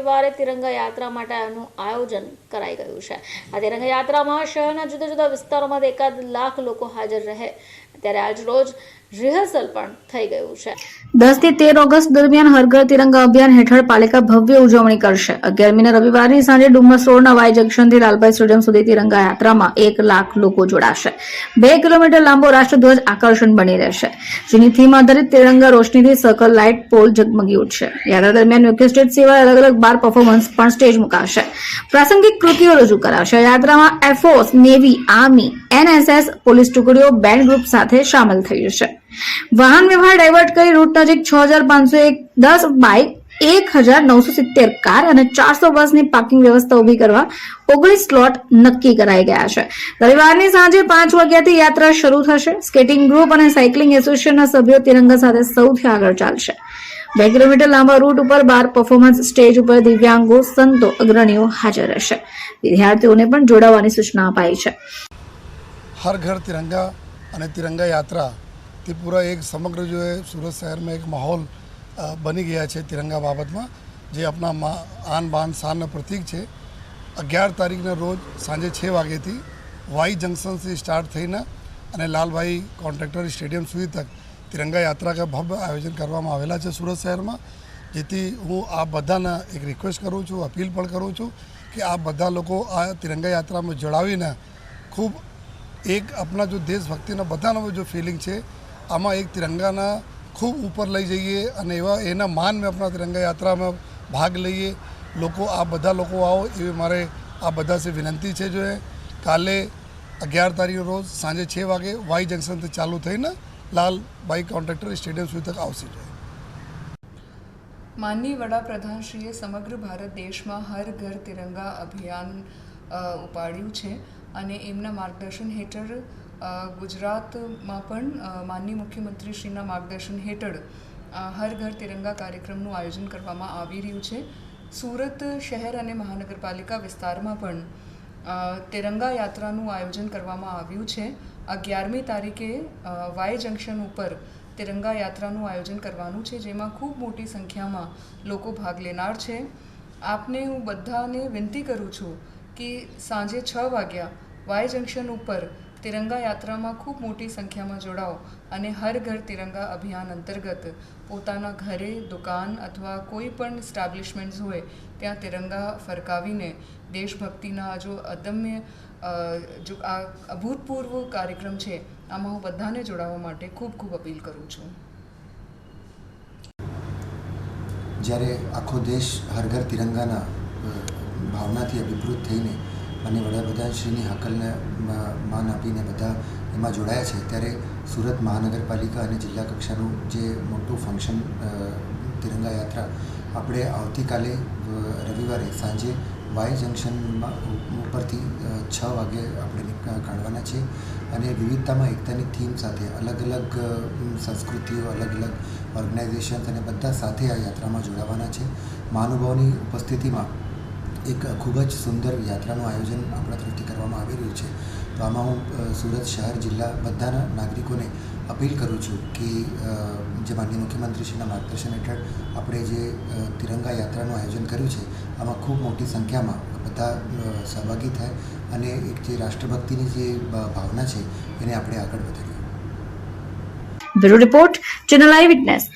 રવિવારે તિરંગા યાત્રા માટેનું આયોજન કરાઈ ગયું છે. આ તિરંગા યાત્રામાં શહેરના જુદા જુદા વિસ્તારોમાં એકાદ લાખ લોકો હાજર રહે. ત્યારે આજ રોજ રિહર્સલ પણ થઈ ગયું છે. દસથી તેર ઓગસ્ટ દરમિયાન હરઘર તિરંગા અભિયાન હેઠળ પાલિકા ભવ્ય ઉજવણી કરશે. અગિયારમીના રવિવારની સાંજે ડુમસ રોડના વાય જંકશનથી લાલભાઈ સ્ટેડિયમ સુધી તિરંગા યાત્રામાં એક લાખ લોકો જોડાશે. બે કિલોમીટર લાંબો રાષ્ટ્રધ્વજ આકર્ષણ બની રહેશે, જેની થીમ આધારિત તિરંગા રોશનીથી સર્કલ લાઇટ પોલ ઝગમગી ઉઠશે. યાત્રા દરમિયાન મુખ્ય સ્ટેટ સિવાય અલગ અલગ બાર પરફોર્મન્સ પણ સ્ટેજ મુકાશે. પ્રાસંગિક કૃતિઓ રજૂ કરાશે. યાત્રામાં air force navy army NSS police ટુકડીઓ બેન્ડ ગ્રુપ સાથે સામેલ થઈ જશે. વાહન વ્યવહાર ડાયવર્ટ કરી રૂટ નજીક છ હજાર પાંચસો એક, દસ બાઇક એક હજાર નવસો સિત્તેર કાર અને ચારસો બસની પાર્કિંગ વ્યવસ્થા ઊભી કરવા ઓગણીસ સ્લોટ નક્કી કરાઈ ગયા છે. રવિવારની સાંજે પાંચ વાગ્યાથી યાત્રા શરૂ થશે. સ્કેટિંગ ગ્રુપ અને સાયકલિંગ એસોસિએશનના સભ્યો તિરંગા સાથે સૌથી આગળ ચાલશે. બે કિલોમીટર લાંબા રૂટ ઉપર બાર પરફોર્મન્સ સ્ટેજ ઉપર દિવ્યાંગો, સંતો, અગ્રણીઓ હાજર રહેશે. વિદ્યાર્થીઓને પણ જોડાવાની સૂચના અપાઈ છે. હર ઘર તિરંગા અને તિરંગા યાત્રા ત્રિપુરા એક સમગ્ર જો સુરત શહેરમાં એક માહોલ બની ગયા છે તિરંગા બાબતમાં, જે આપણા આન બાન શાનના પ્રતીક છે. અગિયાર તારીખના રોજ સાંજે છ વાગ્યેથી વાઈ જંકશનથી સ્ટાર્ટ થઈને અને લાલભાઈ કોન્ટ્રાક્ટર સ્ટેડિયમ સુધી તક તિરંગા યાત્રા ભવ્ય આયોજન કરવામાં આવેલા છે સુરત શહેરમાં. જેથી હું આ બધાને એક રિક્વેસ્ટ કરું છું, અપીલ પણ કરું છું કે આ બધા લોકો આ તિરંગા યાત્રામાં જોડાવીને ખૂબ એક આપણા જો દેશભક્તિના બધાનો જો ફિલિંગ છે, આમાં એક તિરંગાના ખૂબ ઉપર લઈ જઈએ અને એવા એના માન મેં આપણા તિરંગા યાત્રામાં ભાગ લઈએ. લોકો આ બધા લોકો આવો એવી મારે આ બધા સે વિનંતી છે જો કાલે અગિયાર તારીખ રોજ સાંજે છ વાગે વાઈ જંકશનથી ચાલુ થઈને લાલ બાઇક કોન્ટ્રાક્ટર સ્ટેડિયમ સુધી તક આવશે. માનનીય વડાપ્રધાનશ્રીએ સમગ્ર ભારત દેશમાં હર ઘર તિરંગા અભિયાન ઉપાડ્યું છે અને એમના માર્ગદર્શન હેઠળ ગુજરાતમાં પણ માનની માનનીય મુખ્યમંત્રીશ્રીના માર્ગદર્શન હેઠળ હર ઘર તિરંગા કાર્યક્રમનું આયોજન કરવામાં આવી રહ્યું છે. સુરત શહેર અને મહાનગરપાલિકા વિસ્તારમાં પણ તિરંગા યાત્રાનું આયોજન કરવામાં આવ્યું છે. અગિયારમી તારીખે વાય જંકશન ઉપર તિરંગા યાત્રાનું આયોજન કરવાનું છે, જેમાં ખૂબ મોટી સંખ્યામાં લોકો ભાગ લેનાર છે. આપને હું બધાને વિનંતી કરું છું કે સાંજે છ વાગ્યા વાય જંકશન ઉપર તિરંગા યાત્રામાં ખૂબ મોટી સંખ્યામાં જોડાઓ અને હર ઘર તિરંગા અભિયાન અંતર્ગત પોતાના ઘરે, દુકાન અથવા કોઈ પણ સ્ટાબ્લિશમેન્ટ્સ હોય, ત્યાં તિરંગા ફરકાવીને દેશભક્તિના જો અદમ્ય જો આ અભૂતપૂર્વ કાર્યક્રમ છે, આમાં હું બધાને જોડાવા માટે ખૂબ ખૂબ અપીલ કરું છું. જ્યારે આખો દેશ હર ઘર તિરંગાના ભાવનાથી અભિભૂત થઈને અને વડાપ્રધાનશ્રીની હાકલને માન આપીને બધા એમાં જોડાયા છે. ત્યારે સુરત મહાનગરપાલિકા અને જિલ્લા કક્ષાનું જે મોટું ફંક્શન તિરંગા યાત્રા આપણે આવતીકાલે રવિવારે સાંજે વાય જંકશનમાં ઉપરથી છ વાગે આપણે કાઢવાના છે. અને વિવિધતામાં એકતાની થીમ સાથે અલગ અલગ સંસ્કૃતિઓ, અલગ અલગ ઓર્ગેનાઇઝેશન્સ અને બધા સાથે આ યાત્રામાં જોડાવાના છે. મહાનુભાવોની ઉપસ્થિતિમાં એક ખૂબ જ સુંદર યાત્રાનું આયોજન આપણા તરફથી કરવામાં આવી રહ્યું છે. તો આમાં હું સુરત શહેર જિલ્લા બધાના નાગરિકોને અપીલ કરું છું કે જે માનનીય મુખ્યમંત્રીશ્રીના માર્ગદર્શન હેઠળ આપણે જે તિરંગા યાત્રાનું આયોજન કર્યું છે, આમાં ખૂબ મોટી સંખ્યામાં બધા સહભાગી થાય અને એક જે રાષ્ટ્રભક્તિની જે ભાવના છે એને આપણે આગળ વધારીએ. Report, channel eyewitness.